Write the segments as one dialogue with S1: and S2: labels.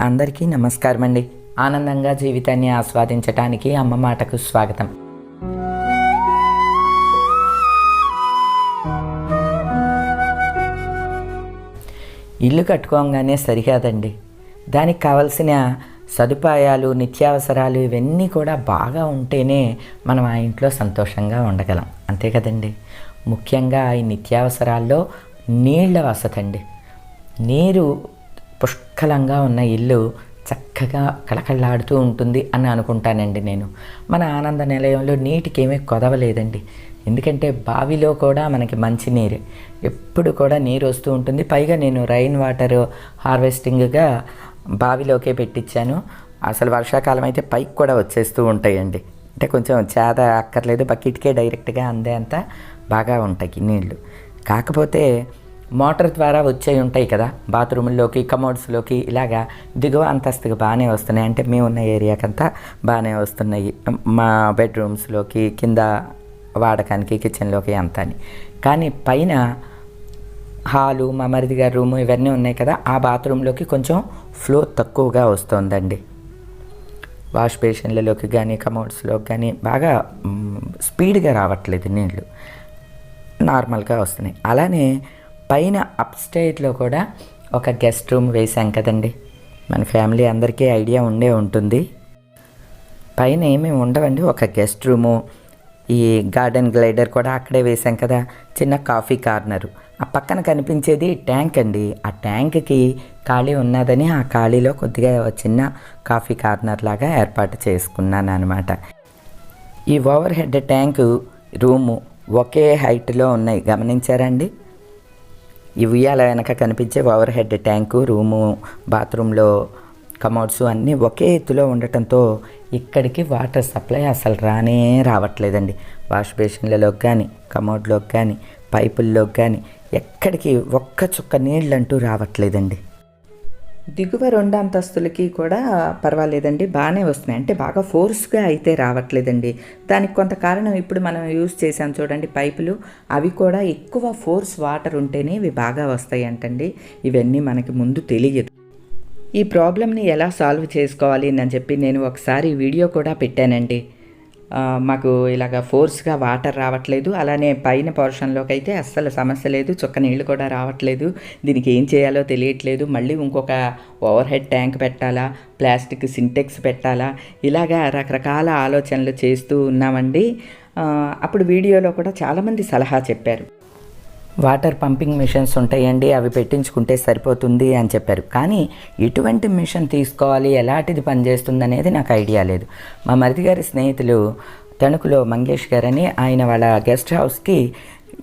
S1: అందరికీ నమస్కారం అండి ఆనందంగా జీవితాన్ని ఆస్వాదించటానికి అమ్మ మాటకు స్వాగతం. ఇల్లు కట్టుకోగానే సరికాదండి దానికి కావలసిన సదుపాయాలు నిత్యావసరాలు ఇవన్నీ కూడా బాగా ఉంటేనే మనం ఆ ఇంట్లో సంతోషంగా ఉండగలం. అంతే కదండి. ముఖ్యంగా ఈ నిత్యావసరాల్లో నీళ్ళ వసతండి. అండి నీరు పుష్కలంగా ఉన్న ఇల్లు చక్కగా కళకళలాడుతూ ఉంటుంది అని అనుకుంటానండి నేను. మన ఆనంద నిలయంలో నీటికి ఏమీ కొదవలేదండి. ఎందుకంటే బావిలో కూడా మనకి మంచి నీరు. ఎప్పుడు కూడా నీరు వస్తూ ఉంటుంది. పైగా నేను రైన్ వాటర్ హార్వెస్టింగ్గా బావిలోకే పెట్టించాను అసలు వర్షాకాలం అయితే పైకి కూడా వచ్చేస్తూ ఉంటాయండి. అంటే కొంచెం చేద అక్కర్లేదు. బకెట్కే డైరెక్ట్గా అందేంత బాగా ఉంటాయి నీళ్ళు కాకపోతే మోటార్ ద్వారా వచ్చే ఉంటాయి కదా. బాత్రూముల్లోకి కమోడ్స్లోకి ఇలాగా దిగువ అంతస్తుగా బాగానే వస్తున్నాయి. అంటే మేము ఉన్న ఏరియాకంతా బాగానే వస్తున్నాయి. మా బెడ్రూమ్స్లోకి కింద వాడకానికి కిచెన్లోకి అంతా అని కానీ పైన హాలు మా మరిది గారి రూము ఇవన్నీ ఉన్నాయి కదా. ఆ బాత్రూంలోకి కొంచెం ఫ్లో తక్కువగా వస్తుందండి. వాష్ బేషన్లలోకి కానీ కమోడ్స్లోకి కానీ బాగా స్పీడ్గా రావట్లేదు నీళ్ళు నార్మల్గా వస్తున్నాయి. అలానే పైన అప్ స్టేట్లో కూడా ఒక గెస్ట్ రూమ్ వేసాం కదండి. మన ఫ్యామిలీ అందరికీ ఐడియా ఉండే ఉంటుంది. పైన ఏమీ ఉండవండి? ఒక గెస్ట్ రూము ఈ గార్డెన్ గ్లైడర్ కూడా అక్కడే వేసాం కదా. చిన్న కాఫీ కార్నరు. ఆ పక్కన కనిపించేది ట్యాంక్ అండి. ఆ ట్యాంక్కి ఖాళీ ఉన్నదని ఆ ఖాళీలో కొద్దిగా చిన్న కాఫీ కార్నర్ లాగా ఏర్పాటు చేసుకున్నాను అనమాట ఈ ఓవర్ హెడ్ ట్యాంకు రూము ఒకే హైట్లో ఉన్నాయి. గమనించారండి ఈ ఉయ్యాల వెనక కనిపించే ఓవర్ హెడ్ ట్యాంకు రూము బాత్రూంలో కమోడ్స్ అన్నీ ఒకే ఎత్తులో ఉండటంతో ఇక్కడికి వాటర్ సప్లై అసలు రానే రావట్లేదండి. వాష్ బేసిన్లలోకి కానీ కమోడ్లోకి కానీ పైపుల్లోకి కానీ ఎక్కడికి ఒక్క చుక్క నీళ్ళంటూ రావట్లేదండి. దిగువ రెండు అంతస్తులకి కూడా పర్వాలేదండి. బాగానే వస్తున్నాయి. అంటే బాగా ఫోర్స్గా అయితే రావట్లేదండి. దానికి కొంత కారణం ఇప్పుడు మనం యూజ్ చేసాం చూడండి పైపులు. అవి కూడా ఎక్కువ ఫోర్స్ వాటర్ ఉంటేనే ఇవి బాగా వస్తాయి అంటండి ఇవన్నీ మనకి ముందు తెలియదు. ఈ ప్రాబ్లమ్ని ఎలా సాల్వ్ చేసుకోవాలి అని చెప్పి నేను ఒకసారి వీడియో కూడా పెట్టానండి. మాకు ఇలాగ ఫోర్స్గా వాటర్ రావట్లేదు. అలానే పైన పోర్షన్లోకి అయితే అస్సలు సమస్య లేదు. చుక్క నీళ్ళు కూడా రావట్లేదు. దీనికి ఏం చేయాలో తెలియట్లేదు. మళ్ళీ ఇంకొక ఓవర్ హెడ్ ట్యాంక్ పెట్టాలా? ప్లాస్టిక్ సింటెక్స్ పెట్టాలా? ఇలాగా రకరకాల ఆలోచనలు చేస్తూ ఉన్నామండి. అప్పుడు వీడియోలో కూడా చాలామంది సలహా చెప్పారు. వాటర్ పంపింగ్ మిషన్స్ ఉంటాయండి అవి పెట్టించుకుంటే సరిపోతుంది అని చెప్పారు. కానీ ఎటువంటి మిషన్ తీసుకోవాలి ఎలాంటిది పనిచేస్తుంది అనేది నాకు ఐడియా లేదు. మా మరిది గారి స్నేహితులు తణుకులో మంగేష్ గారని ఆయన వాళ్ళ గెస్ట్ హౌస్కి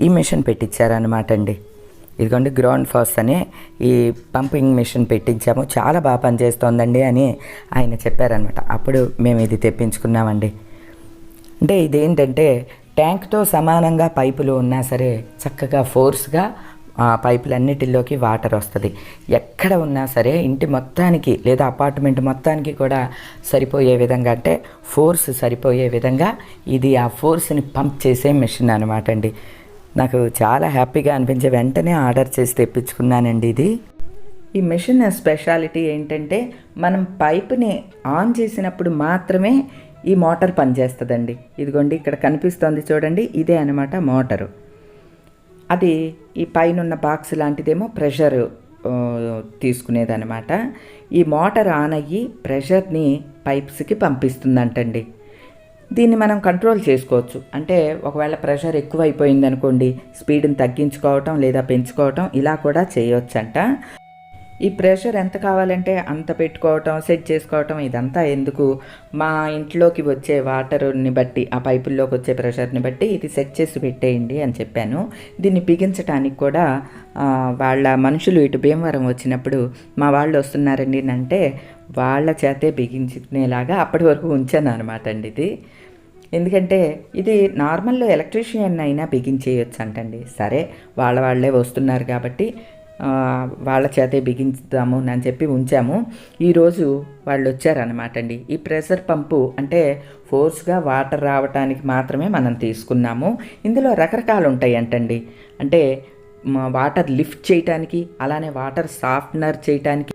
S1: ఈ మిషన్ పెట్టించారనమాట అండి. ఇదిగోండి గ్రౌండ్ ఫాస్ట్ అనే ఈ పంపింగ్ మిషన్ పెట్టించాము. చాలా బాగా పనిచేస్తోందండి అని ఆయన చెప్పారనమాట అప్పుడు మేము ఇది తెప్పించుకున్నామండి. అంటే ఇదేంటంటే ట్యాంక్తో సమానంగా పైపులు ఉన్నా సరే చక్కగా ఫోర్స్గా ఆ పైపులన్నిటిలోకి వాటర్ వస్తుంది. ఎక్కడ ఉన్నా సరే ఇంటి మొత్తానికి లేదా అపార్ట్మెంట్ మొత్తానికి కూడా సరిపోయే విధంగా అంటే ఫోర్స్ సరిపోయే విధంగా ఇది ఆ ఫోర్స్ని పంప్ చేసే మిషన్ అనమాట అండి. నాకు చాలా హ్యాపీగా అనిపించే వెంటనే ఆర్డర్ చేసి తెప్పించుకున్నానండి ఇది. ఈ మెషిన్ స్పెషాలిటీ ఏంటంటే మనం పైపుని ఆన్ చేసినప్పుడు మాత్రమే ఈ మోటార్ పనిచేస్తుందండి. ఇదిగోండి ఇక్కడ కనిపిస్తోంది చూడండి ఇదే అనమాట మోటారు. అది ఈ పైన ఉన్న బాక్స్ లాంటిదేమో ప్రెషర్ తీసుకునేదనమాట ఈ మోటార్ ఆన్ అయ్యి ప్రెషర్ని పైప్స్కి పంపిస్తుందంటండి. దీన్ని మనం కంట్రోల్ చేసుకోవచ్చు. అంటే ఒకవేళ ప్రెషర్ ఎక్కువ అయిపోయింది అనుకోండి స్పీడ్ని తగ్గించుకోవటం లేదా పెంచుకోవటం ఇలా కూడా చేయొచ్చంట. ఈ ప్రెషర్ ఎంత కావాలంటే అంత పెట్టుకోవటం సెట్ చేసుకోవటం ఇదంతా ఎందుకు? మా ఇంట్లోకి వచ్చే వాటర్ని బట్టి ఆ పైపుల్లోకి వచ్చే ప్రెషర్ని బట్టి ఇది సెట్ చేసి పెట్టేయండి అని చెప్పాను. దీన్ని బిగించడానికి కూడా వాళ్ళ మనుషులు ఇటు భీమవరం వచ్చినప్పుడు మా వాళ్ళు వస్తున్నారండి అంటే వాళ్ళ చేతే బిగించుకునేలాగా అప్పటి వరకు ఉంచాను అనమాట అండి ఇది. ఎందుకంటే ఇది నార్మల్లో ఎలక్ట్రీషియన్ అయినా బిగించేయొచ్చు అంటండి సరే వాళ్ళ వాళ్ళే వస్తున్నారు కాబట్టి వాళ్ళ చేతే బిగించుదాము అని చెప్పి ఉంచాము. ఈరోజు వాళ్ళు వచ్చారనమాట అండి. ఈ ప్రెషర్ పంపు అంటే ఫోర్స్గా వాటర్ రావటానికి మాత్రమే మనం తీసుకున్నాము. ఇందులో రకరకాలు ఉంటాయి అంటండి అంటే వాటర్ లిఫ్ట్ చేయటానికి అలానే వాటర్ సాఫ్ట్నర్ చేయటానికి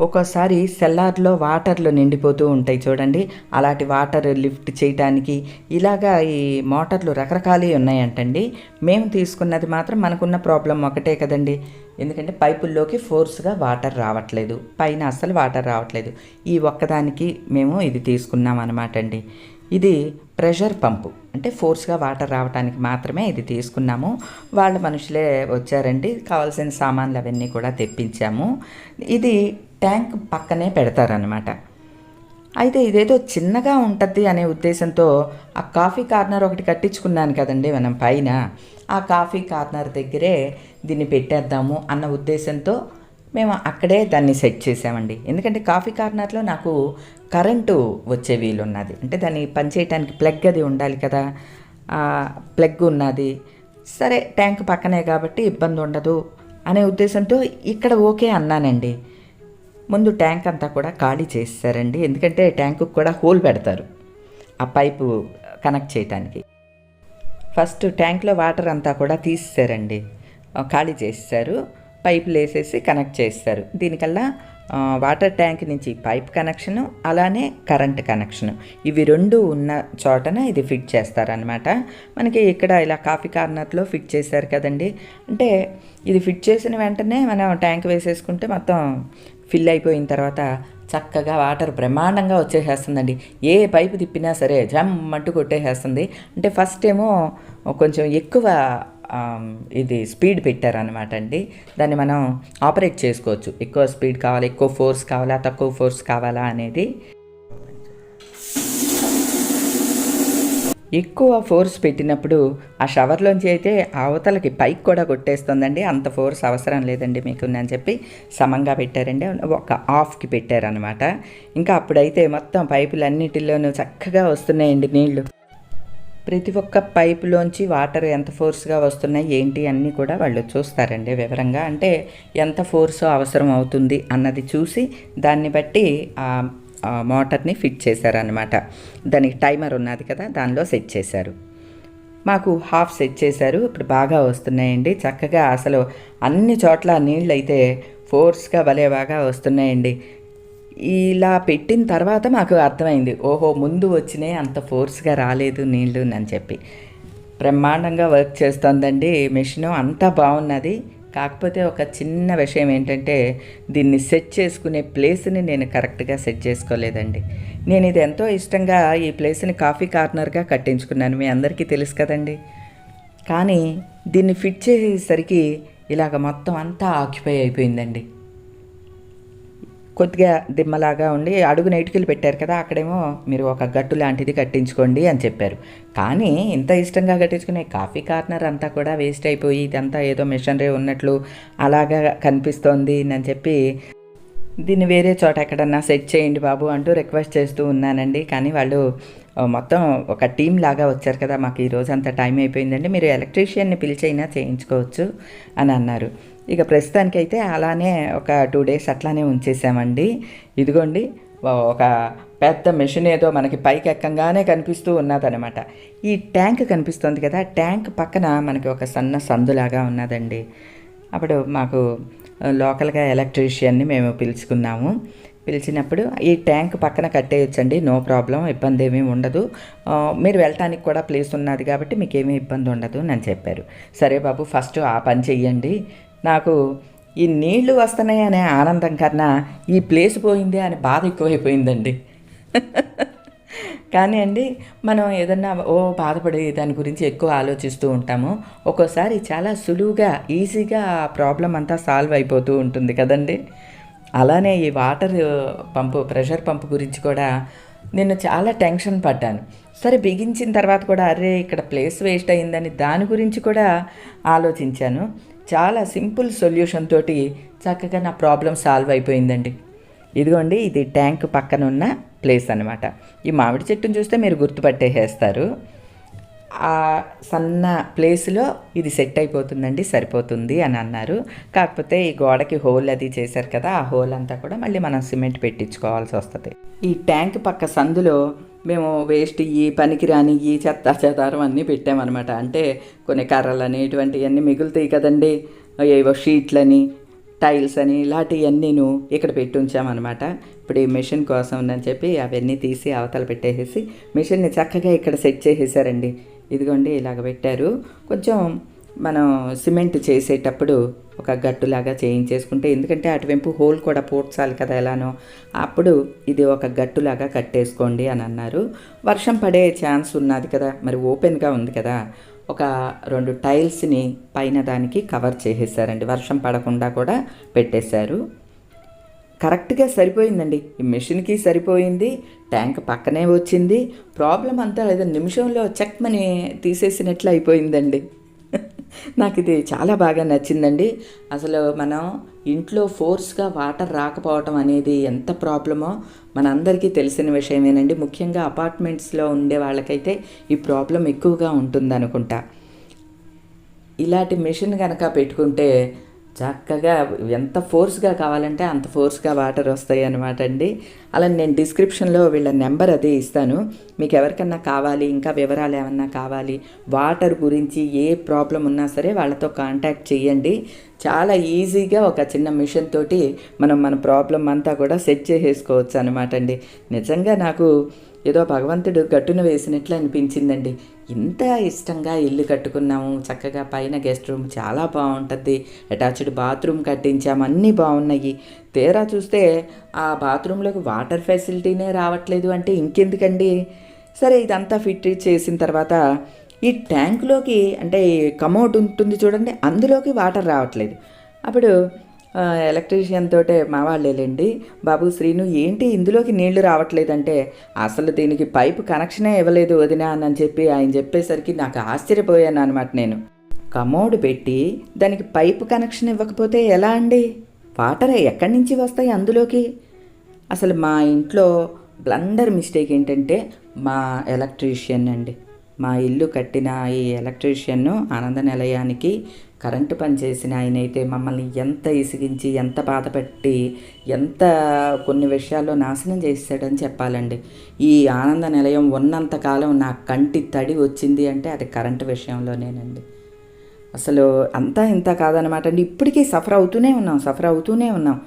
S1: ఒక్కోసారి సెల్లార్లో వాటర్లు నిండిపోతూ ఉంటాయి చూడండి. అలాంటి వాటర్ లిఫ్ట్ చేయడానికి ఇలాగా ఈ మోటార్లు రకరకాలే ఉన్నాయంటండి. మేము తీసుకున్నది మాత్రం మనకున్న ప్రాబ్లం ఒకటే కదండి. ఎందుకంటే పైపుల్లోకి ఫోర్స్గా వాటర్ రావట్లేదు. పైన అస్సలు వాటర్ రావట్లేదు. ఈ ఒక్కదానికి మేము ఇది తీసుకున్నాం అనమాట అండి ఇది ప్రెషర్ పంపు. అంటే ఫోర్స్గా వాటర్ రావడానికి మాత్రమే ఇది తీసుకున్నాము. వాళ్ళ మనుషులే వచ్చారండి. కావాల్సిన సామాన్లు అవన్నీ కూడా తెప్పించాము. ఇది ట్యాంక్ పక్కనే పెడతారనమాట అయితే ఇదేదో చిన్నగా ఉంటుంది అనే ఉద్దేశంతో ఆ కాఫీ కార్నర్ ఒకటి కట్టించుకున్నాను కదండి మనం పైన. ఆ కాఫీ కార్నర్ దగ్గరే దీన్ని పెట్టేద్దాము అన్న ఉద్దేశంతో మేము అక్కడే దాన్ని సెట్ చేసామండి. ఎందుకంటే కాఫీ కార్నర్లో నాకు కరెంటు వచ్చే వీలు ఉన్నది అంటే దాన్ని పనిచేయటానికి ప్లగ్ అది ఉండాలి కదా. ప్లగ్ ఉన్నది. సరే ట్యాంక్ పక్కనే కాబట్టి ఇబ్బంది ఉండదు అనే ఉద్దేశంతో ఇక్కడ ఓకే అన్నానండి. ముందు ట్యాంక్ అంతా కూడా ఖాళీ చేస్తారండి ఎందుకంటే ట్యాంకు కూడా హోల్ పెడతారు ఆ పైపు కనెక్ట్ చేయటానికి. ఫస్ట్ ట్యాంక్లో వాటర్ అంతా కూడా తీసేసారండి. ఖాళీ చేసేసారు. పైపులు వేసేసి కనెక్ట్ చేస్తారు దీనికల్లా వాటర్ ట్యాంక్ నుంచి పైప్ కనెక్షను అలానే కరెంట్ కనెక్షను. ఇవి రెండు ఉన్న చోటన ఇది ఫిట్ చేస్తారనమాట మనకి ఇక్కడ ఇలా కాఫీ కార్నర్లో ఫిట్ చేశారు కదండి. అంటే ఇది ఫిట్ చేసిన వెంటనే మనం ట్యాంక్ వేసేసుకుంటే మొత్తం ఫిల్ అయిపోయిన తర్వాత చక్కగా వాటర్ బ్రహ్మాండంగా వచ్చేసేస్తుందండి. ఏ పైపు తిప్పినా సరే జమ్ అంటూ కొట్టేసేస్తుంది. అంటే ఫస్ట్ ఏమో కొంచెం ఎక్కువ ఇది స్పీడ్ పెట్టారనమాట అండి. దాన్ని మనం ఆపరేట్ చేసుకోవచ్చు. ఎక్కువ స్పీడ్ కావాలా ఎక్కువ ఫోర్స్ కావాలా తక్కువ ఫోర్స్ కావాలా అనేది. ఎక్కువ ఫోర్స్ పెట్టినప్పుడు ఆ షవర్లోంచి అయితే అవతలకి పైకి కూడా కొట్టేస్తుందండి. అంత ఫోర్స్ అవసరం లేదండి మీకు అని చెప్పి సమంగా పెట్టారండి. ఒక ఆఫ్కి పెట్టారనమాట ఇంకా అప్పుడైతే మొత్తం పైపులన్నిటిలోనూ చక్కగా వస్తున్నాయండి నీళ్ళు. ప్రతి ఒక్క పైపులోంచి వాటర్ ఎంత ఫోర్స్గా వస్తున్నాయి ఏంటి అన్నీ కూడా వాళ్ళు చూస్తారండి వివరంగా. అంటే ఎంత ఫోర్స్ అవసరం అవుతుంది అన్నది చూసి దాన్ని బట్టి మోటార్ని ఫిట్ చేశారనమాట దానికి టైమర్ ఉన్నది కదా దానిలో సెట్ చేశారు. మాకు హాఫ్ సెట్ చేశారు ఇప్పుడు బాగా వస్తున్నాయండి. చక్కగా అసలు అన్ని చోట్ల నీళ్ళు అయితే ఫోర్స్గా భలే బాగా వస్తున్నాయండి. ఇలా పెట్టిన తర్వాత మాకు అర్థమైంది ఓహో ముందు వచ్చినాయి అంత ఫోర్స్గా రాలేదు నీళ్ళు అని చెప్పి. బ్రహ్మాండంగా వర్క్ చేస్తుందండి మెషిన్ అంతా బాగున్నది. కాకపోతే ఒక చిన్న విషయం ఏంటంటే దీన్ని సెట్ చేసుకునే ప్లేస్ని నేను కరెక్ట్గా సెట్ చేసుకోలేదండి. నేను ఇది ఎంతో ఇష్టంగా ఈ ప్లేస్ని కాఫీ కార్నర్గా కట్టించుకున్నాను మీ అందరికీ తెలుసు కదండి. కానీ దీన్ని ఫిట్ చేసేసరికి ఇలాగ మొత్తం అంతా ఆక్యుపై అయిపోయిందండి. కొద్దిగా దిమ్మలాగా ఉండి అడుగు నెయిటికలు పెట్టారు కదా అక్కడేమో మీరు ఒక గట్టు లాంటిది కట్టించుకోండి అని చెప్పారు. కానీ ఇంత ఇష్టంగా కట్టించుకునే కాఫీ కార్నర్ అంతా కూడా వేస్ట్ అయిపోయి ఇదంతా ఏదో మిషనరీ ఉన్నట్లు అలాగా కనిపిస్తోంది అని చెప్పి దీన్ని వేరే చోట ఎక్కడన్నా సెట్ చేయండి బాబు అంటూ రిక్వెస్ట్ చేస్తూ ఉన్నానండి. కానీ వాళ్ళు మొత్తం ఒక టీం లాగా వచ్చారు కదా మాకు ఈరోజు అంత టైం అయిపోయిందండి మీరు ఎలక్ట్రీషియన్ని పిలిచైనా చేయించుకోవచ్చు అని అన్నారు. ఇక ప్రస్తుతానికైతే అలానే ఒక టూ డేస్ అట్లానే ఉంచేసామండి. ఇదిగోండి ఒక పెద్ద మెషిన్ ఏదో మనకి పైకి ఎక్కంగానే కనిపిస్తూ ఉన్నదనమాట ఈ ట్యాంక్ కనిపిస్తుంది కదా ట్యాంక్ పక్కన మనకి ఒక సన్న సందులాగా ఉన్నదండి. అప్పుడు మాకు లోకల్గా ఎలక్ట్రీషియన్ని మేము పిలుచుకున్నాము. పిలిచినప్పుడు ఈ ట్యాంక్ పక్కన కట్టేయచ్చండి నో ప్రాబ్లం ఇబ్బంది ఏమీ ఉండదు మీరు వెళ్ళటానికి కూడా ప్లేస్ ఉన్నది కాబట్టి మీకు ఇబ్బంది ఉండదు అని చెప్పారు. సరే బాబు ఫస్ట్ ఆ పని చెయ్యండి. నాకు ఈ నీళ్ళు వస్తున్నాయి అనే ఆనందం కన్నా ఈ ప్లేస్ పోయింది అనే బాధ ఎక్కువైపోయిందండి. కానీ అండి మనం ఏదన్నా ఓ బాధపడి దాని గురించి ఎక్కువ ఆలోచిస్తూ ఉంటాము. ఒక్కోసారి చాలా సులువుగా ఈజీగా ఆ ప్రాబ్లం అంతా సాల్వ్ అయిపోతూ ఉంటుంది కదండి. అలానే ఈ వాటర్ పంపు ప్రెషర్ పంపు గురించి కూడా నేను చాలా టెన్షన్ పడ్డాను. సరే బిగించిన తర్వాత కూడా అరే ఇక్కడ ప్లేస్ వేస్ట్ అయిందని దాని గురించి కూడా ఆలోచించాను. చాలా సింపుల్ సొల్యూషన్ తోటి చక్కగా నా ప్రాబ్లం సాల్వ్ అయిపోయిందండి. ఇదిగోండి ఇది ట్యాంక్ పక్కన ఉన్న ప్లేస్ అనమాట ఈ మామిడి చెట్టును చూస్తే మీరు గుర్తుపట్టేసేస్తారు. ఆ సన్న ప్లేస్లో ఇది సెట్ అయిపోతుందండి సరిపోతుంది అని అన్నారు. కాకపోతే ఈ గోడకి హోల్ అది చేశారు కదా ఆ హోల్ అంతా కూడా మళ్ళీ మనం సిమెంట్ పెట్టించుకోవాల్సి వస్తుంది. ఈ ట్యాంక్ పక్క సందులో మేము వేస్ట్ ఈ పనికిరాని ఈ చెత్త చెదారం అన్నీ పెట్టామన్నమాట. అంటే కొన్ని కర్రలని ఇటువంటివన్నీ మిగులుతాయి కదండి. ఏవో షీట్లని టైల్స్ అని ఇలాంటివన్నీను ఇక్కడ పెట్టి ఉంచామన్నమాట. ఇప్పుడు ఈ మిషన్ కోసం అని చెప్పి అవన్నీ తీసి అవతల పెట్టేసేసి మిషన్ని చక్కగా ఇక్కడ సెట్ చేసేసారండి. ఇదిగోండి ఇలాగ పెట్టారు. కొంచెం మనం సిమెంట్ చేసేటప్పుడు ఒక గట్టులాగా చేయించేసుకుంటే ఎందుకంటే అటువైపు హోల్ కూడా పూడ్చాలి కదా ఎలానో అప్పుడు ఇది ఒక గట్టులాగా కట్టేసుకోండి అని అన్నారు. వర్షం పడే ఛాన్స్ ఉన్నది కదా మరి ఓపెన్గా ఉంది కదా ఒక రెండు టైల్స్ని పైన దానికి కవర్ చేసేసారండి. వర్షం పడకుండా కూడా పెట్టేశారు. కరెక్ట్గా సరిపోయిందండి. ఈ మెషిన్కి సరిపోయింది ట్యాంక్ పక్కనే వచ్చింది. ప్రాబ్లం అంతా ఏదో నిమిషంలో చెక్మని తీసేసినట్లు అయిపోయిందండి. నాకు ఇది చాలా బాగా నచ్చిందండి. అసలు మనం ఇంట్లో ఫోర్స్గా వాటర్ రాకపోవటం అనేది ఎంత ప్రాబ్లమో మనందరికీ తెలిసిన విషయమేనండి. ముఖ్యంగా అపార్ట్మెంట్స్లో ఉండే వాళ్ళకైతే ఈ ప్రాబ్లం ఎక్కువగా ఉంటుంది అనుకుంటా ఇలాంటి మెషిన్ కనుక పెట్టుకుంటే చక్కగా ఎంత ఫోర్స్గా కావాలంటే అంత ఫోర్స్గా వాటర్ వస్తాయి అనమాట అండి. అలా నేను డిస్క్రిప్షన్లో వీళ్ళ నెంబర్ అది ఇస్తాను. మీకు ఎవరికన్నా కావాలి ఇంకా వివరాలు ఏమన్నా కావాలి వాటర్ గురించి ఏ ప్రాబ్లం ఉన్నా సరే వాళ్ళతో కాంటాక్ట్ చేయండి. చాలా ఈజీగా ఒక చిన్న మిషన్ తోటి మనం మన ప్రాబ్లం అంతా కూడా సెట్ చేసేసుకోవచ్చు అనమాట అండి. నిజంగా నాకు ఏదో భగవంతుడు గట్టున వేసినట్లు అనిపించిందండి. ఇంత ఇష్టంగా ఇల్లు కట్టుకున్నాము చక్కగా పైన గెస్ట్ రూమ్ చాలా బాగుంటుంది అటాచ్డ్ బాత్రూమ్ కట్టించాము అన్నీ బాగున్నాయి. తీరా చూస్తే ఆ బాత్రూంలోకి వాటర్ ఫెసిలిటీనే రావట్లేదు అంటే ఇంకెందుకండి? సరే ఇదంతా ఫిట్ చేసిన తర్వాత ఈ ట్యాంకులోకి అంటే కమౌట్ ఉంటుంది చూడండి అందులోకి వాటర్ రావట్లేదు. అప్పుడు ఎలక్ట్రీషియన్ తోటే మా వాళ్ళేలేండి బాబు శ్రీను ఏంటి ఇందులోకి నీళ్ళు రావట్లేదంటే అసలు దీనికి పైపు కనెక్షనే ఇవ్వలేదు వదినా అని చెప్పి ఆయన చెప్పేసరికి నాకు ఆశ్చర్యపోయాను అనమాట నేను. కమోడ్ పెట్టి దానికి పైపు కనెక్షన్ ఇవ్వకపోతే ఎలా అండి? వాటర్ ఎక్కడి నుంచి వస్తాయి అందులోకి? అసలు మా ఇంట్లో బ్లండర్ మిస్టేక్ ఏంటంటే మా ఎలక్ట్రీషియన్ అండి. మా ఇల్లు కట్టిన ఈ ఎలక్ట్రీషియన్ను ఆనంద నిలయానికి కరెంటు పని చేసిన మమ్మల్ని ఎంత ఇసిగించి ఎంత బాధపెట్టి ఎంత కొన్ని విషయాల్లో నాశనం చేశాడని చెప్పాలండి. ఈ ఆనంద నిలయం ఉన్నంతకాలం నా కంటి తడి వచ్చింది అంటే అది కరెంటు విషయంలోనేనండి. అసలు అంతా ఇంత కాదనమాట అండి. ఇప్పటికీ సఫర్ అవుతూనే ఉన్నాం సఫర్ అవుతూనే ఉన్నాం.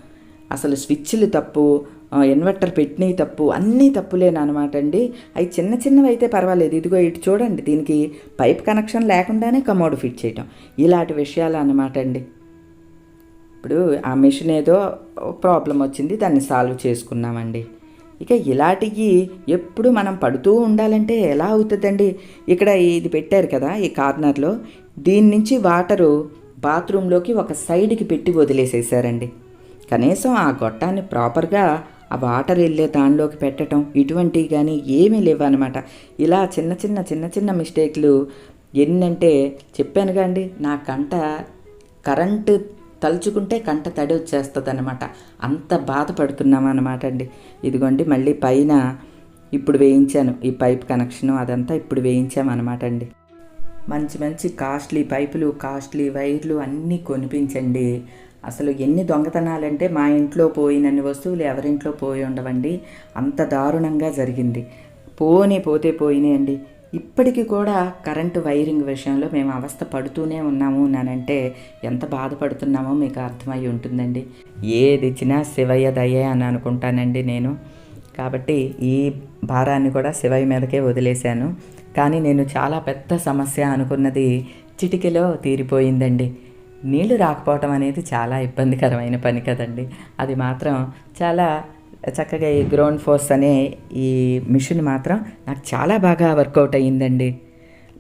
S1: అసలు స్విచ్లు తప్పు ఇన్వర్టర్ పెట్టినవి తప్పు అన్నీ తప్పులేనమాట అండి. అవి చిన్న చిన్నవి అయితే పర్వాలేదు. ఇదిగో ఇటు చూడండి దీనికి పైప్ కనెక్షన్ లేకుండానే కమోడ్ ఫిట్ చేయటం. ఇలాంటి విషయాలు అన్నమాట అండి. ఇప్పుడు ఆ మిషన్ ఏదో ప్రాబ్లం వచ్చింది దాన్ని సాల్వ్ చేసుకున్నామండి. ఇక ఇలాంటివి ఎప్పుడు మనం పడుతూ ఉండాలంటే ఎలా అవుతుందండి? ఇక్కడ ఇది పెట్టారు కదా ఈ కార్నర్లో. దీని నుంచి వాటరు బాత్రూంలోకి ఒక సైడ్కి పెట్టి వదిలేసేసారండి. కనీసం ఆ గొట్టాన్ని ప్రాపర్గా ఆ వాటర్ వెళ్ళే దానిలోకి పెట్టడం ఇటువంటివి కానీ ఏమీ లేవన్నమాట. ఇలా చిన్న చిన్న చిన్న చిన్న మిస్టేక్లు ఎన్నంటే చెప్పాను అండి నా కంట కరెంటు తలుచుకుంటే కంట తడి వచ్చేస్తుంది అనమాట అంత బాధపడుతున్నాం అనమాట అండి. ఇదిగోండి మళ్ళీ పైన ఇప్పుడు వేయించాను. ఈ పైప్ కనెక్షను అదంతా ఇప్పుడు వేయించామన్నమాట అండి. మంచి మంచి కాస్ట్లీ పైపులు కాస్ట్లీ వైర్లు అన్నీ కొనిపించండి. అసలు ఎన్ని దొంగతనాలంటే మా ఇంట్లో పోయినన్ని వస్తువులు ఎవరింట్లో పోయి ఉండవండి. అంత దారుణంగా జరిగింది. పోనే పోతే పోయినాయండి ఇప్పటికీ కూడా కరెంటు వైరింగ్ విషయంలో మేము అవస్థ పడుతూనే ఉన్నాము నానంటే ఎంత బాధపడుతున్నామో మీకు అర్థమై ఉంటుందండి. ఏది ఇచ్చినా శివయ్య దయ్యే అని అనుకుంటానండి నేను. కాబట్టి ఈ భారాన్ని కూడా శివయ్య మీదకే వదిలేశాను. కానీ నేను చాలా పెద్ద సమస్య అనుకున్నది చిటికెలో తీరిపోయిందండి. నీళ్ళు రాకపోవటం అనేది చాలా ఇబ్బందికరమైన పని కదండి. అది మాత్రం చాలా చక్కగా ఈ గ్రౌండ్ ఫోర్స్ అనే ఈ మిషన్ మాత్రం నాకు చాలా బాగా వర్కౌట్ అయ్యిందండి.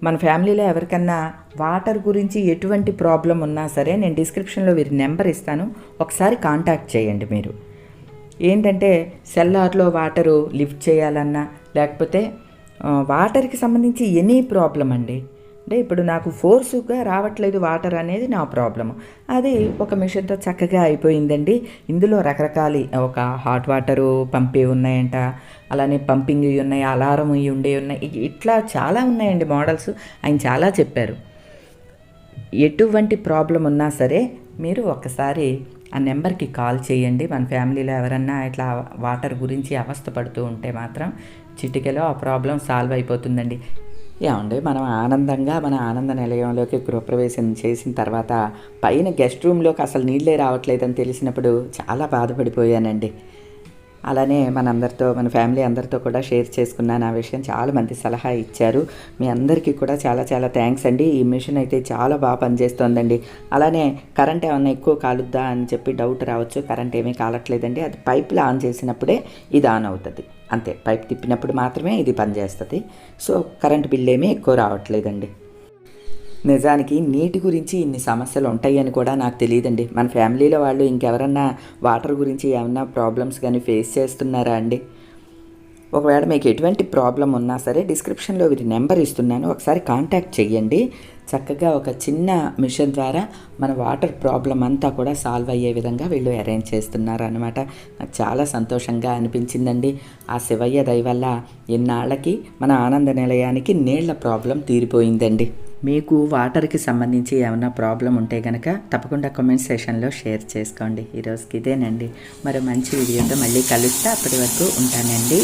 S1: మన ఫ్యామిలీలో ఎవరికన్నా వాటర్ గురించి ఎటువంటి ప్రాబ్లం ఉన్నా సరే నేను డిస్క్రిప్షన్లో వీరి నెంబర్ ఇస్తాను. ఒకసారి కాంటాక్ట్ చేయండి మీరు. ఏంటంటే సెల్లార్లో వాటరు లిఫ్ట్ చేయాలన్నా లేకపోతే వాటర్కి సంబంధించి ఎనీ ప్రాబ్లం అండి. అంటే ఇప్పుడు నాకు ఫోర్సుగా రావట్లేదు వాటర్ అనేది నా ప్రాబ్లం అది ఒక మిషన్తో చక్కగా అయిపోయిందండి. ఇందులో రకరకాల ఒక హాట్ వాటరు పంపే ఉన్నాయంట అలానే పంపింగ్ ఉన్నాయి అలారం ఉండే ఉన్నాయి. ఇట్లా చాలా ఉన్నాయండి మోడల్స్. ఆయన చాలా చెప్పారు. ఎటువంటి ప్రాబ్లం ఉన్నా సరే మీరు ఒకసారి ఆ నెంబర్కి కాల్ చేయండి. మన ఫ్యామిలీలో ఎవరన్నా ఇట్లా వాటర్ గురించి అవస్థ పడుతూ ఉంటే మాత్రం చిటికెలో ఆ ప్రాబ్లం సాల్వ్ అయిపోతుందండి. ఏమండి మనం ఆనందంగా మన ఆనంద నిలయంలోకి గృహప్రవేశం చేసిన తర్వాత పైన గెస్ట్ రూమ్లోకి అసలు నీళ్ళే రావట్లేదని తెలిసినప్పుడు చాలా బాధపడిపోయానండి. అలానే మనందరితో మన ఫ్యామిలీ అందరితో కూడా షేర్ చేసుకున్నాను. ఆ విషయం చాలామంది సలహా ఇచ్చారు. మీ అందరికీ కూడా చాలా చాలా థ్యాంక్స్ అండి. ఈ మిషన్ అయితే చాలా బాగా పనిచేస్తోందండి. అలానే కరెంట్ ఏమన్నా ఎక్కువ కాలుద్దా అని చెప్పి డౌట్ రావచ్చు. కరెంట్ ఏమీ కాలట్లేదండి. అది పైప్లు ఆన్ చేసినప్పుడే ఇది ఆన్ అవుతుంది. అంతే. పైప్ తిప్పినప్పుడు మాత్రమే ఇది పనిచేస్తుంది. సో కరెంట్ బిల్ ఏమీ ఎక్కువ రావట్లేదండి. నిజానికి నీటి గురించి ఇన్ని సమస్యలు ఉంటాయని కూడా నాకు తెలియదండి. మన ఫ్యామిలీలో వాళ్ళు ఇంకెవరన్నా వాటర్ గురించి ఏమన్నా ప్రాబ్లమ్స్ కానీ ఫేస్ చేస్తున్నారా అండి? ఒకవేళ మీకు ఎటువంటి ప్రాబ్లం ఉన్నా సరే డిస్క్రిప్షన్లో వీరి నెంబర్ ఇస్తున్నాను. ఒకసారి కాంటాక్ట్ చేయండి చక్కగా ఒక చిన్న మిషన్ ద్వారా మన వాటర్ ప్రాబ్లం అంతా కూడా సాల్వ్ అయ్యే విధంగా వీళ్ళు అరేంజ్ చేస్తున్నారు అనమాట నాకు చాలా సంతోషంగా అనిపించిందండి. ఆ శివయ్య దయ వల్ల ఇన్నాళ్ళకి మన ఆనంద నిలయానికి నీళ్ళ ప్రాబ్లం తీరిపోయిందండి. మీకు వాటర్కి సంబంధించి ఏమైనా ప్రాబ్లం ఉంటే కనుక తప్పకుండా కమెంట్ సెషన్లో షేర్ చేసుకోండి. ఈరోజుకి ఇదేనండి. మరో మంచి వీడియోతో మళ్ళీ కలుస్తే. అప్పటి వరకు ఉంటానండి.